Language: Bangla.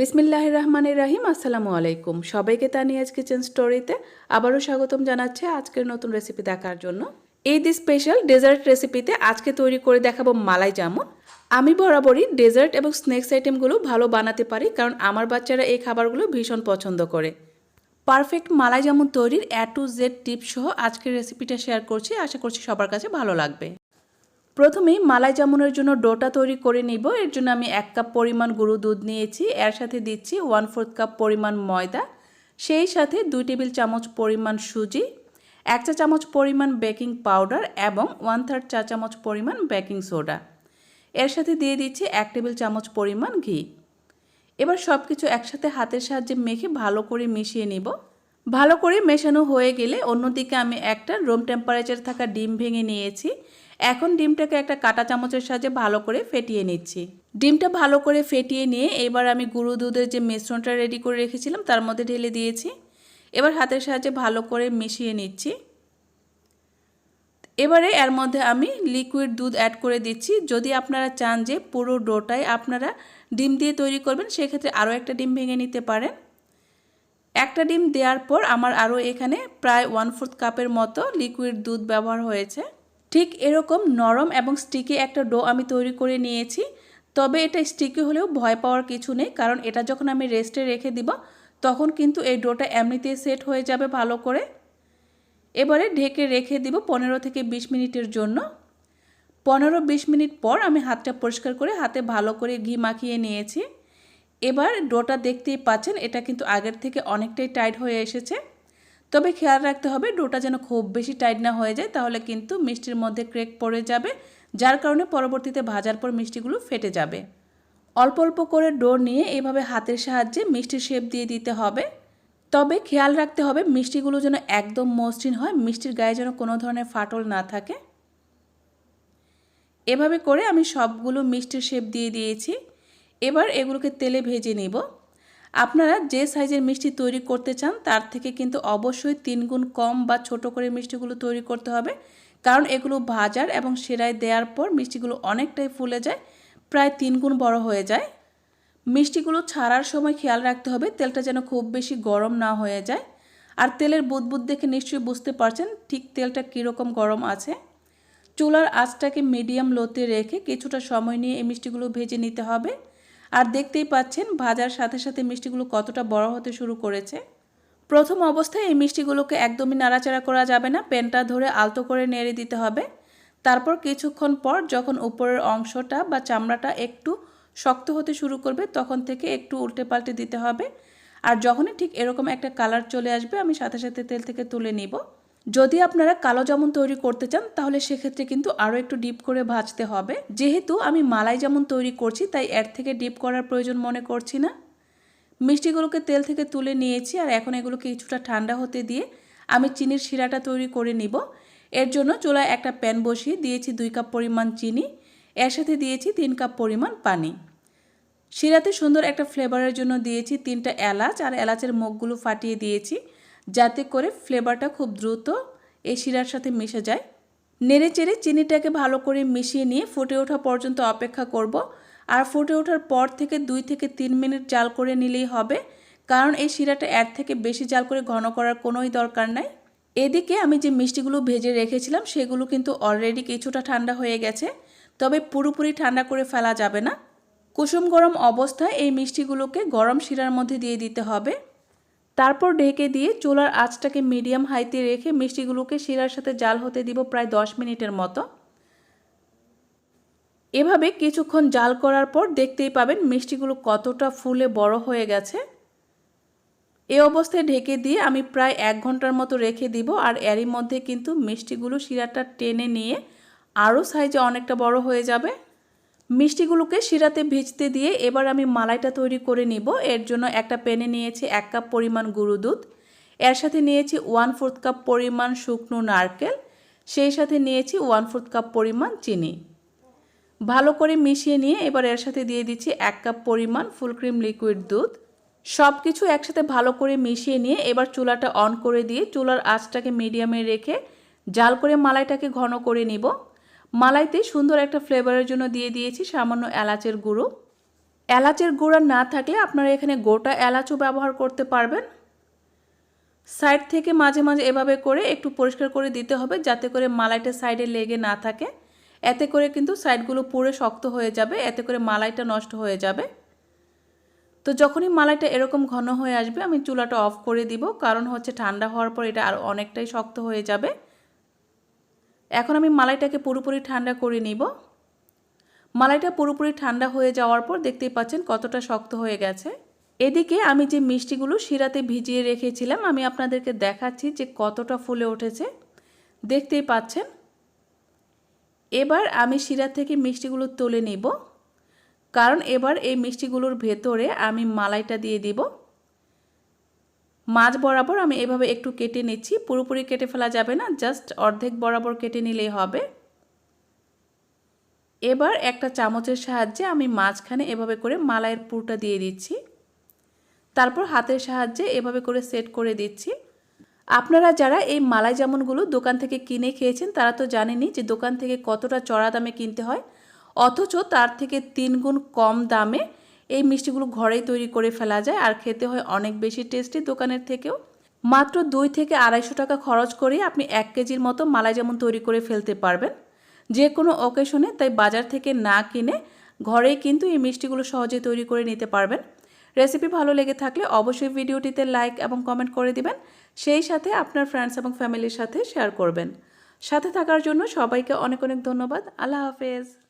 বিসমিল্লাহ রহমানের রাহিম আসসালামু আলাইকুম। সবাইকে তানিয়াজ কিচেন স্টোরিতে আবারও স্বাগতম জানাচ্ছে আজকের নতুন রেসিপি দেখার জন্য। এই দি স্পেশাল ডেজার্ট রেসিপিতে আজকে তৈরি করে দেখাবো মালাই জামুন। আমি বরাবরই ডেজার্ট এবং স্ন্যাক্স আইটেমগুলো ভালো বানাতে পারি, কারণ আমার বাচ্চারা এই খাবারগুলো ভীষণ পছন্দ করে। পারফেক্ট মালাই জামুন তৈরির এ টু জেড টিপস সহ আজকের রেসিপিটা শেয়ার করছি। আশা করছি সবার কাছে ভালো লাগবে। প্রথমেই মালাই জামুনের জন্য ডোটা তৈরি করে নিব। এর জন্য আমি এক কাপ পরিমাণ গুঁড়ো দুধ নিয়েছি। এর সাথে দিচ্ছি ওয়ান ফোর্থ কাপ পরিমাণ ময়দা। সেই সাথে দুই টেবিল চামচ পরিমাণ সুজি, এক চা চামচ পরিমাণ বেকিং পাউডার এবং ওয়ান থার্ড চা চামচ পরিমাণ বেকিং সোডা। এর সাথে দিয়ে দিচ্ছি এক টেবিল চামচ পরিমাণ ঘি। এবার সব কিছু একসাথে হাতের সাহায্যে মেখে ভালো করে মিশিয়ে নিব। ভালো করে মেশানো হয়ে গেলে অন্যদিকে আমি একটা রুম টেম্পারেচার থাকা ডিম ভেঙে নিয়েছি। এখন ডিমটাকে একটা কাটা চামচের সাহায্যে ভালো করে ফেটিয়ে নিচ্ছি। ডিমটা ভালো করে ফেটিয়ে নিয়ে এবার আমি গুঁড়ো দুধের যে মিশ্রণটা রেডি করে রেখেছিলাম, তার মধ্যে ঢেলে দিয়েছি। এবার হাতের সাহায্যে ভালো করে মিশিয়ে নিচ্ছি। এবারে এর মধ্যে আমি লিকুইড দুধ অ্যাড করে দিচ্ছি। যদি আপনারা চান যে পুরো ডোটাই আপনারা ডিম দিয়ে তৈরি করবেন, সেক্ষেত্রে আরও একটা ডিম ভেঙে নিতে পারেন। একটা ডিম দেওয়ার পর আমার আরও এখানে প্রায় ওয়ান ফোর্থ কাপের মতো লিকুইড দুধ ব্যবহার হয়েছে। ঠিক এরকম নরম এবং স্টিকি একটা ডো আমি তৈরি করে নিয়েছি। তবে এটা স্টিকি হলেও ভয় পাওয়ার কিছু নেই, কারণ এটা যখন আমি রেস্টে রেখে দিব, তখন কিন্তু এই ডোটা এমনিতেই সেট হয়ে যাবে ভালো করে। এবারে ঢেকে রেখে দিব পনেরো থেকে বিশ মিনিটের জন্য। পনেরো বিশ মিনিট পর আমি হাতটা পরিষ্কার করে হাতে ভালো করে ঘি মাখিয়ে নিয়েছি। এবার ডোটা দেখতেই পাচ্ছেন, এটা কিন্তু আগের থেকে অনেকটাই টাইট হয়ে এসেছে। তবে খেয়াল রাখতে হবে ডোটা যেন খুব বেশি টাইট না হয়ে যায়, তাহলে কিন্তু মিষ্টির মধ্যে ক্রেক পড়ে যাবে, যার কারণে পরবর্তীতে ভাজার পর মিষ্টিগুলো ফেটে যাবে। অল্প অল্প করে ডো নিয়ে এভাবে হাতের সাহায্যে মিষ্টির শেপ দিয়ে দিতে হবে। তবে খেয়াল রাখতে হবে মিষ্টিগুলো যেন একদম মসৃণ হয়, মিষ্টির গায়ে যেন কোনো ধরনের ফাটল না থাকে। এভাবে করে আমি সবগুলো মিষ্টির শেপ দিয়ে দিয়েছি। এবার এগুলোকে তেলে ভেজে নিব। আপনারা যে সাইজের মিষ্টি তৈরি করতে চান, তার থেকে কিন্তু অবশ্যই তিন গুণ কম বা ছোট করে মিষ্টিগুলো তৈরি করতে হবে। কারণ এগুলো ভাজার এবং সেরাই দেওয়ার পর মিষ্টিগুলো অনেকটাই ফুলে যায়, প্রায় তিন গুণ বড় হয়ে যায়। মিষ্টিগুলো ছাড়ার সময় খেয়াল রাখতে হবে, তেলটা যেন খুব বেশি গরম না হয়ে যায়। আর তেলের বুদবুদ দেখে নিশ্চয়ই বুঝতে পারছেন ঠিক তেলটা কীরকম গরম আছে। চুলার আঁচটাকে মিডিয়াম লোতে রেখে কিছুটা সময় নিয়ে এই মিষ্টিগুলো ভেজে নিতে হবে। আর দেখতেই পাচ্ছেন ভাজার সাথে সাথে মিষ্টিগুলো কতটা বড় হতে শুরু করেছে। প্রথম অবস্থায় এই মিষ্টিগুলোকে একদমই নাড়াচাড়া করা যাবে না পেনটা ধরে আলতো করে নেড়ে দিতে হবে। তারপর কিছুক্ষণ পর যখন উপরের অংশটা বা চামড়াটা একটু শক্ত হতে শুরু করবে, তখন থেকে একটু উল্টে পাল্টে দিতে হবে। আর যখনই ঠিক এরকম একটা কালার চলে আসবে, আমি সাথে সাথে তেল থেকে তুলে নিব। যদি আপনারা কালো জামুন তৈরি করতে চান, তাহলে সেক্ষেত্রে কিন্তু আরও একটু ডিপ করে ভাজতে হবে। যেহেতু আমি মালাই জামুন তৈরি করছি, তাই এর থেকে ডিপ করার প্রয়োজন মনে করছি না। মিষ্টিগুলোকে তেল থেকে তুলে নিয়েছি, আর এখন এগুলোকে কিছুটা ঠান্ডা হতে দিয়ে আমি চিনির শিরাটা তৈরি করে নিব। এর জন্য চুলায় একটা প্যান বসিয়ে দিয়েছি দুই কাপ পরিমাণ চিনি। এর সাথে দিয়েছি তিন কাপ পরিমাণ পানি। শিরাতে সুন্দর একটা ফ্লেভারের জন্য দিয়েছি তিনটা এলাচ, আর এলাচের মুখগুলো ফাটিয়ে দিয়েছি। যাতে করে ফ্লেভারটা খুব দ্রুত এই শিরার সাথে মিশে যায়। নেড়ে চেড়ে চিনিটাকে ভালো করে মিশিয়ে নিয়ে ফুটে ওঠা পর্যন্ত অপেক্ষা করব। আর ফুটে ওঠার পর থেকে দুই থেকে তিন মিনিট জাল করে নিলেই হবে। কারণ এই শিরাটা এর থেকে বেশি জাল করে ঘন করার কোনোই দরকার নাই। এদিকে আমি যে মিষ্টিগুলো ভেজে রেখেছিলাম, সেগুলো কিন্তু অলরেডি কিছুটা ঠান্ডা হয়ে গেছে। তবে পুরোপুরি ঠান্ডা করে ফেলা যাবে না। কুসুম গরম অবস্থায় এই মিষ্টিগুলোকে গরম শিরার মধ্যে দিয়ে দিতে হবে। তারপর ঢেকে দিয়ে চুলার আঁচটাকে মিডিয়াম হাইতে রেখে মিষ্টিগুলোকে শিরার সাথে জাল হতে দিব প্রায় দশ মিনিটের মতো। এভাবে কিছুক্ষণ জাল করার পর দেখতেই পাবেন মিষ্টিগুলো কতটা ফুলে বড় হয়ে গেছে। এ অবস্থায় ঢেকে দিয়ে আমি প্রায় এক ঘণ্টার মতো রেখে দিব আর এরই মধ্যে কিন্তু মিষ্টিগুলো শিরাটা টেনে নিয়ে আরও সাইজে অনেকটা বড় হয়ে যাবে। মিষ্টিগুলোকে শিরাতে ভিজতে দিয়ে এবার আমি মালাইটা তৈরি করে নিব। এর জন্য একটা প্যানে নিয়েছি এক কাপ পরিমাণ গুঁড়ো দুধ, এর সাথে নিয়েছি ওয়ান ফোর্থ কাপ পরিমাণ শুকনো নারকেল, সেই সাথে নিয়েছি ওয়ান ফোর্থ কাপ পরিমাণ চিনি। ভালো করে মিশিয়ে নিয়ে এবার এর সাথে দিয়ে দিচ্ছি এক কাপ পরিমাণ ফুল ক্রিম লিকুইড দুধ। সব কিছু একসাথে ভালো করে মিশিয়ে নিয়ে এবার চুলাটা অন করে দিয়ে চুলার আঁচটাকে মিডিয়ামে রেখে জাল করে মালাইটাকে ঘন করে নিব। মালাইতে সুন্দর একটা ফ্লেভারের জন্য দিয়ে দিয়েছি সামান্য এলাচের গুঁড়ো। এলাচের গুঁড়া না থাকলে আপনারা এখানে গোটা এলাচও ব্যবহার করতে পারবেন। সাইড থেকে মাঝে মাঝে এভাবে করে একটু পরিষ্কার করে দিতে হবে যাতে করে মালাইটা সাইডে লেগে না থাকে। এতে করে কিন্তু সাইডগুলো পুরো শক্ত হয়ে যাবে, এতে করে মালাইটা নষ্ট হয়ে যাবে। তো যখনই মালাইটা এরকম ঘন হয়ে আসবে আমি চুলাটা অফ করে দিব, কারণ হচ্ছে ঠান্ডা হওয়ার পর এটা আর অনেকটাই শক্ত হয়ে যাবে। এখন আমি মালাইটাকে পুরোপুরি ঠান্ডা করে নিব। মালাইটা পুরোপুরি ঠান্ডা হয়ে যাওয়ার পর দেখতেই পাচ্ছেন কতটা শক্ত হয়ে গেছে। এদিকে আমি যে মিষ্টিগুলো শিরাতে ভিজিয়ে রেখেছিলাম, আমি আপনাদেরকে দেখাচ্ছি যে কতটা ফুলে উঠেছে। দেখতেই পাচ্ছেন। এবার আমি শিরা থেকে মিষ্টিগুলো তুলে নিব। কারণ এবার এই মিষ্টিগুলোর ভেতরে আমি মালাইটা দিয়ে দিব। মাছ বরাবর আমি এভাবে একটু কেটে নিচ্ছি। পুরোপুরি কেটে ফেলা যাবে না, জাস্ট অর্ধেক বরাবর কেটে নিলেই হবে। এবার একটা চামচের সাহায্যে আমি মাঝখানে এভাবে করে মালাইয়ের পুরটা দিয়ে দিচ্ছি। তারপর হাতের সাহায্যে এভাবে করে সেট করে দিচ্ছি। আপনারা যারা এই মালাই জামুনগুলো দোকান থেকে কিনে খেয়েছেন, তারা তো জানেনই যে দোকান থেকে কতটা চড়া দামে কিনতে হয়। অথচ তার থেকে তিন গুণ কম দামে এই মিষ্টিগুলো ঘরেই তৈরি করে ফেলা যায় আর খেতে হয় অনেক বেশি টেস্টি দোকানের থেকেও। মাত্র দুই থেকে আড়াইশো টাকা খরচ করে আপনি এক কেজির মতো মালাই যেমন তৈরি করে ফেলতে পারবেন। যে কোনো অকেশনে তাই বাজার থেকে না কিনে ঘরেই কিন্তু এই মিষ্টিগুলো সহজে তৈরি করে নিতে পারবেন। রেসিপি ভালো লেগে থাকলে অবশ্যই ভিডিওটিতে লাইক এবং কমেন্ট করে দিবেন। সেই সাথে আপনার ফ্রেন্ডস এবং ফ্যামিলির সাথে শেয়ার করবেন। সাথে থাকার জন্য সবাইকে অনেক অনেক ধন্যবাদ। আল্লাহ হাফেজ।